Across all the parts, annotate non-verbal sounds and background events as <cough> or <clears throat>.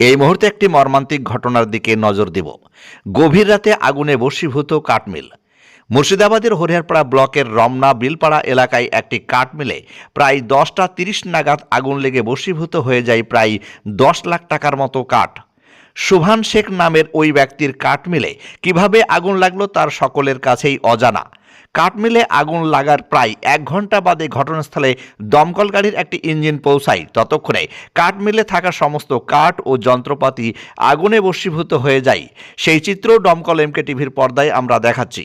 এই মুহূর্তে একটি মর্মান্তিক ঘটনার দিকে নজর দিব। গভীর রাতে আগুনে বশীভূত কাঠমিল। মুর্শিদাবাদের হরিহরপাড়া ব্লকের রমনা বিলপাড়া এলাকায় একটি কাঠমিলে প্রায় দশটা তিরিশ নাগাদ আগুন লেগে বশীভূত হয়ে যায় প্রায় দশ লাখ টাকার মতো কাঠ। সুভান শেখ নামের ওই ব্যক্তির কাঠমিলে কীভাবে আগুন লাগল তার সকলের কাছেই অজানা। কাঠমিলে আগুন লাগার প্রায় এক ঘণ্টা বাদে ঘটনাস্থলে দমকল গাড়ির একটি ইঞ্জিন পৌঁছায়। ততক্ষণে কাঠমিলে থাকা সমস্ত কাঠ ও যন্ত্রপাতি আগুনে বশীভূত হয়ে যায়। সেই চিত্র দমকল এমকে টিভির পর্দায় আমরা দেখাচ্ছি।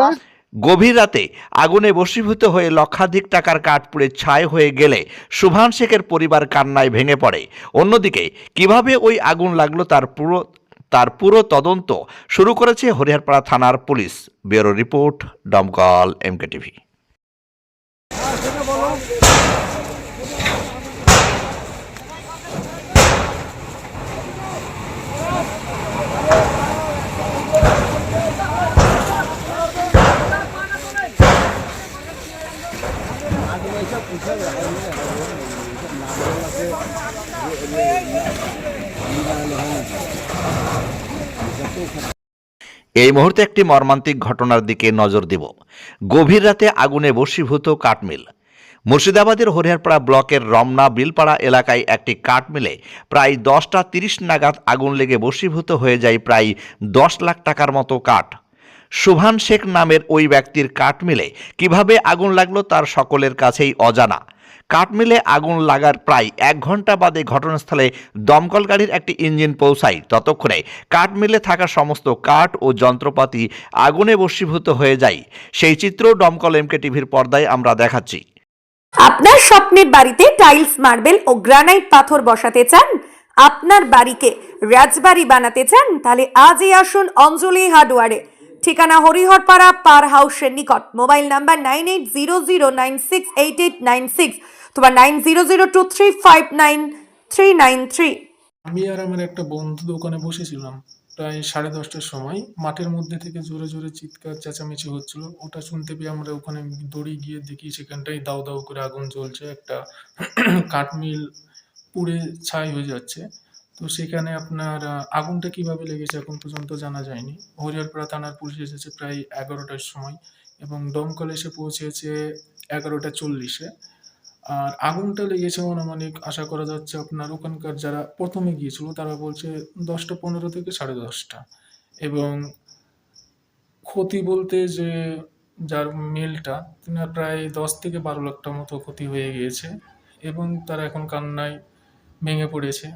না হয় গভীর রাতে আগুনে বশীভূত হয়ে লক্ষাধিক টাকার কাঠ পুড়ে ছাই হয়ে গেলে সুভান শেখের পরিবার কান্নায় ভেঙে পড়ে। অন্যদিকে, কীভাবে ওই আগুন লাগল তার পুরো তার পুরো তদন্ত শুরু করেছে হরিহরপাড়া থানার পুলিশ। ব্যুরো রিপোর্ট, দমকল, এমকে টিভি। এই মুহূর্তে একটি মর্মান্তিক ঘটনার দিকে নজর দিব। গভীর রাতে আগুনে বশীভূত কাঠমিল। মুর্শিদাবাদের হরিহরপাড়া ব্লকের রমনা বিলপাড়া এলাকায় একটি কাঠমিলে প্রায় দশটা তিরিশ নাগাদ আগুন লেগে বশীভূত হয়ে যায় প্রায় দশ লাখ টাকার মতো কাঠ। সুভান শেখ নামের ওই ব্যক্তির কাঠমিলে কীভাবে আগুন লাগল তার সকলের কাছেই অজানা। কাঠমিলে আগুন লাগার প্রায় এক ঘণ্টা বাদে ঘটনাস্থলে দমকল গাড়ির একটি ইঞ্জিন পৌঁছায়। ততক্ষণে কাঠমিলে থাকা সমস্ত কাঠ ও যন্ত্রপাতি আগুনে বশীভূত হয়ে যায়। সেই চিত্র দমকল এমকে টিভির পর্দায় আমরা দেখাচ্ছি। আপনার স্বপ্নের বাড়িতে টাইলস, মার্বেল ও গ্রানাইট পাথর বসাতে চান? আপনার বাড়িকে রাজবাড়ি বানাতে চান? তাহলে আজই আসুন অঞ্জলি হার্ডওয়ারে। ঠিকানা হরিহরপাড়া পার হাউসের নিকট। Mobile number nine eight zero zero nine six eight eight nine six তোমার nine zero zero two three five nine three nine three. আমি আর আমার একটা বন্ধু দোকানে বসেছিলাম, প্রায় সাড়ে দশটার সময়। মাঠের মধ্যে থেকে জোরে জোরে চিৎকার, চেঁচামেচি হচ্ছিল। ওটা শুনতে পেয়ে আমরা ওখানে দড়ি গিয়ে দেখি সেখানটায় দাউ দাউ করে আগুন জ্বলছে, একটা <clears throat> কাঠমিল পুড়ে ছাই হয়ে যাচ্ছে। তো সেখানে আপনার আগুনটা কীভাবে লেগেছে এখন পর্যন্ত জানা যায়নি। হরিহরপাড়া থানার পুলিশ এসেছে প্রায় এগারোটার সময় এবং দমকল এসে পৌঁছেছে এগারোটা চল্লিশে। আর আগুনটা লেগেছে অনুমানিক আশা করা যাচ্ছে আপনার ওখানকার যারা প্রথমে গিয়েছিল তারা বলছে দশটা পনেরো থেকে সাড়ে দশটা। এবং ক্ষতি বলতে যে যার মিলটা, তিনার প্রায় দশ থেকে বারো লাখ টাকা মতো ক্ষতি হয়ে গিয়েছে এবং তারা এখন কান্নায় ভেঙে পড়েছে।